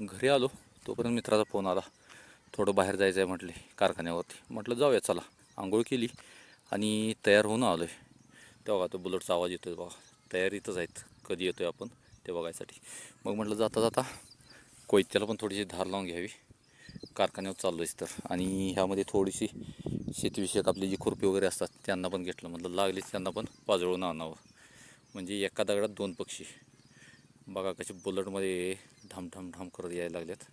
घरी आलो तोपर्यंत मित्राचा फोन आला. थोडं बाहेर जायचं आहे म्हटले कारखान्यावरती. म्हटलं जाऊया चला. आंघोळ केली आणि तयार होऊन आलो आहे तेव्हा तो बुलेटचा आवाज येतोय बघा. तयारीतच आहेत. कधी येतो आहे आपण ते बघायसाठी. मग म्हटलं जाता जाता कोयत्याला पण थोडीशी धार लावून घ्यावी. कारखान्यावर चाललो आहेस तर. आणि ह्यामध्ये थोडीशी शेतीविषयक आपली जी खुरपी वगैरे असतात त्यांना पण घेतलं. म्हटलं लागलीच त्यांना पण पाजळून आणावं. म्हणजे एका दगडात दोन पक्षी. बघा कसे बुलेटमध्ये ढाम ढाम ढाम करत यायला लागल्यात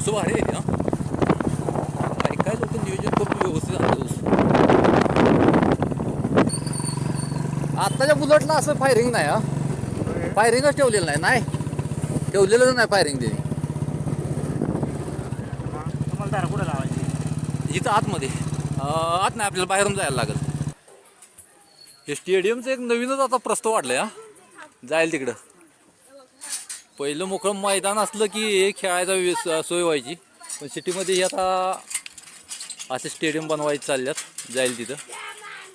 सो अरे हा? काय काय लोक नियोजन करून व्यवस्थित आणतात आत्ताच्या बुलेटला असं फायरिंग नाही हा? फायरिंगच ठेवलेलं नाही नाही. ठेवलेलंच नाही फायरिंग त्यांनी तुम्हाला दारा कुठं लावायची? इथं आतमध्ये. आत नाही आपल्याला बाहेरून जायला लागेल. हे स्टेडियमचं एक नवीनच आता प्रस्ताव वाढलंय हा. जाईल तिकडं. पहिलं मोकळं मैदान असलं की हे खेळायचा सोय व्हायची. पण सिटीमध्ये आता असे स्टेडियम बनवायचे चालल्यात जाईल तिथं.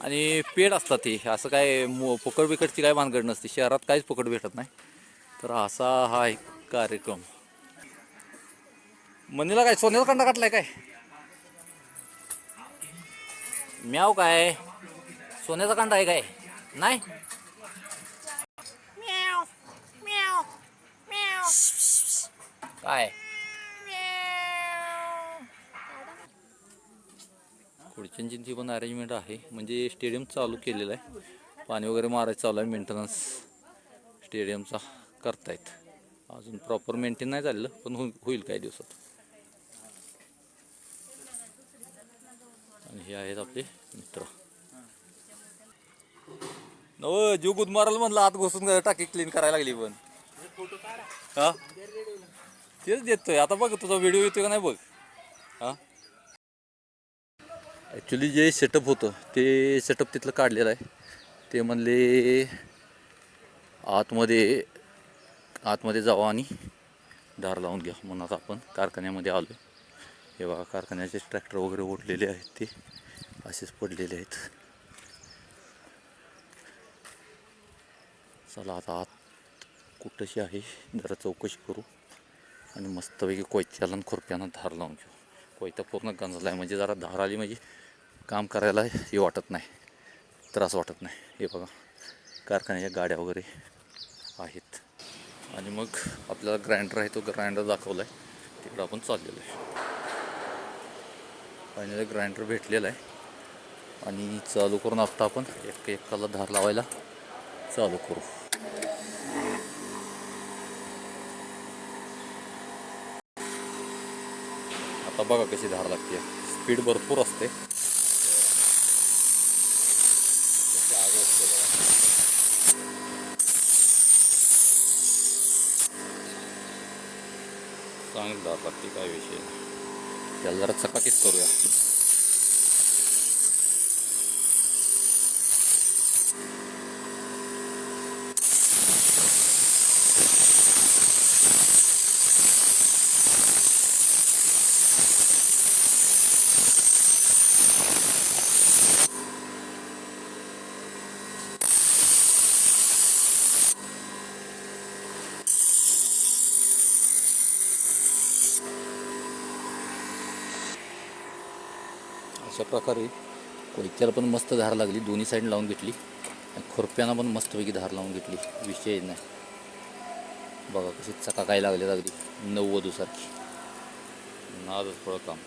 आणि पेड असतात हे असं काय मो पकड बिकडची काय भानगड नसते. शहरात काहीच पकड भेटत नाही. तर असा हा एक कार्यक्रम. मनीला काय सोन्याचा कंडा काटलाय काय? म्याव काय? सोन्याचा कांदा आहे काय? नाही? काय? खुर्च्यांची पण अरेंजमेंट आहे म्हणजे स्टेडियम चालू केलेलं आहे. पाणी वगैरे मारायचं चालू आहे मेंटेनन्स स्टेडियमचा करतायत. अजून प्रॉपर मेंटेन नाही झालेलं पण हो होईल काही दिवसात. आणि हे आहेत आपले मित्र. नव जीव गुद मारायला म्हणलं आत घुसून टाकी क्लीन करायला लागली पण. हा? तेच देतोय. आता बघ तुझा व्हिडिओ येतोय का नाही बघ? हा? ॲक्च्युली जे सेटअप होतं ते सेटअप तिथलं काढलेलं आहे. ते म्हणले आतमध्ये आतमध्ये जावा आणि दार लावून घ्या म्हणून आता आपण कारखान्यामध्ये आलो हे बघा कारखान्याचे ट्रॅक्टर वगैरे ओढलेले आहेत ते. असेच पडलेले आहेत. चला आता आत कुठंशी आहे जरा चौकशी करू आणि मस्तपैकी कोयत्याला खुरप्यानं धार लावून घेऊ. कोयता पूर्ण गंजला आहे म्हणजे जरा धार आली म्हणजे काम करायला हे वाटत नाही. त्रास वाटत नाही. हे बघा कारखान्याच्या गाड्या वगैरे आहेत. आणि मग आपल्याला ग्राइंडर आहे तो ग्राइंडर दाखवला आहे तिकडं आपण चाललेलो आहे. फायनली ग्राइंडर भेटलेला आहे. आणि चालू करून आता आपण एक एकाला धार लावायला चालू करू. आता बघा कशी धार लागते. स्पीड भरपूर असते कशी आग असते बघा. चांगली धार लागते काय विषय त्याला जरा चकाकीत करूया. अशा प्रकारे कोयत्याला पण मस्त धार लागली दोन्ही साईड लावून घेतली. आणि खुरप्यांना पण मस्तपैकी धार लावून घेतली. विषय नाही. बघा कशी चका काय लागले अगदी. नव्वदूसारखी. नादच थोडं काम.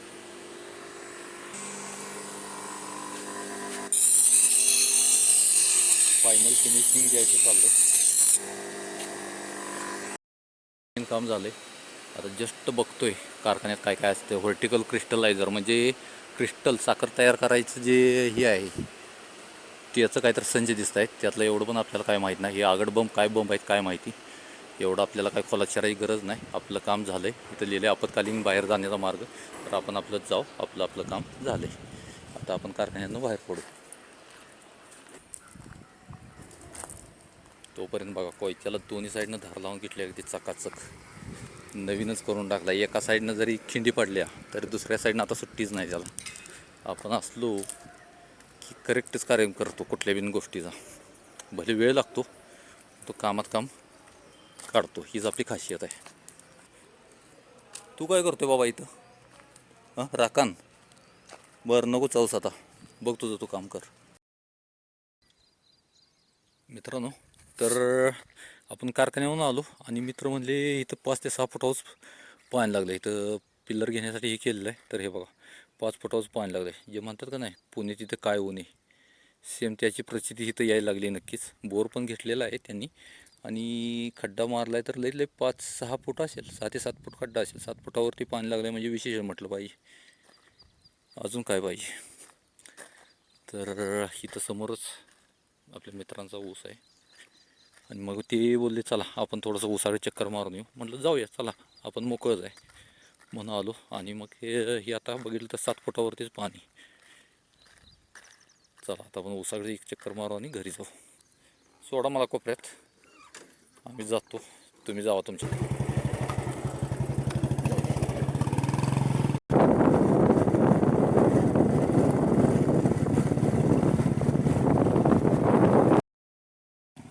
फायनल फिनिशिंग द्यायचं चाललं काम झालंय. आता जस्ट बघतोय कारखान्यात काय काय असतं. व्हर्टिकल क्रिस्टलायझर म्हणजे क्रिस्टल साखर तयार करायचं जे हे आहे त्याचं काहीतरी संच दिसत आहेत. त्यातलं एवढं पण आपल्याला काय माहीत नाही. हे आगड बंब काय बंब आहेत काय माहिती. एवढं आपल्याला काय खोलात शिरायची गरज नाही. आपलं काम झालं आहे इथं लिहिलं आपत्कालीन बाहेर जाण्याचा मार्ग. तर आपण आपलं जाऊ. आपलं आपलं काम झालं आहे आता आपण कारखान्यातनं बाहेर पडू. तोपर्यंत बघा कोयत्याला दोन्ही साईडनं धार लावून घेतली अगदी चकाचक. नवीनच करून टाकला. एका साईडनं जरी खिंडी पडल्या तरी दुसऱ्या साईडनं आता सुट्टीच नाही त्याला आपण असलो की करेक्टच कार्य करतो कुठल्या बिन गोष्टीचा. भले वेळ लागतो तो कामात काम काढतो हीच आपली खासियत आहे. तू काय करतोय बाबा इथं? हां राकान. बरं नको चाऊस आता. बघ तुझं तू काम कर. मित्रांनो तर आपण कारखान्यावरून आलो आणि मित्र म्हणले इथं पाच ते सहा फुटावच पाणी लागलं. इथं पिल्लर घेण्यासाठी हे केलेलं आहे. तर हे बघा पाच फुटावच पाणी लागलं आहे. जे म्हणतात का नाही पुणे तिथं काय होणे सेम त्याची प्रसिद्धी इथं यायला लागली नक्कीच. बोर पण घेतलेला आहे त्यांनी. आणि खड्डा मारला आहे तर लई लई पाच सहा फूट असेल सहा ते सात फूट खड्डा असेल. सात फुटावरती पाणी लागलं आहे म्हणजे विशेष म्हटलं पाहिजे. अजून काय पाहिजे? तर इथं समोरच आपल्या मित्रांचा ऊस आहे. आणि मग ते बोलले चला आपण थोडंसं उसाळी चक्कर मारून येऊ. म्हटलं जाऊया चला आपण मोकळंच आहे. म्हणून आलो आणि मग हे आता बघितलं तर सात फुटावरतीच पाणी. चला आता आपण उसाकडे एक चक्कर मारू आणि घरी जाऊ. सोडा मला कोपऱ्यात. आम्ही जातो. तुम्ही जावा तुमच्या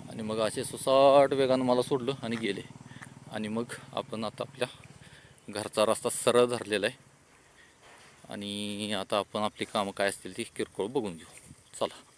आणि मग असे सुसाट वेगानं मला सोडलं आणि गेले. आणि मग आपण आता आपल्या घरचा रस्ता सरळ धरलेला आहे. आणि आता आपण आपली कामं काय असतील ती किरकोळ बघून घेऊ. चला.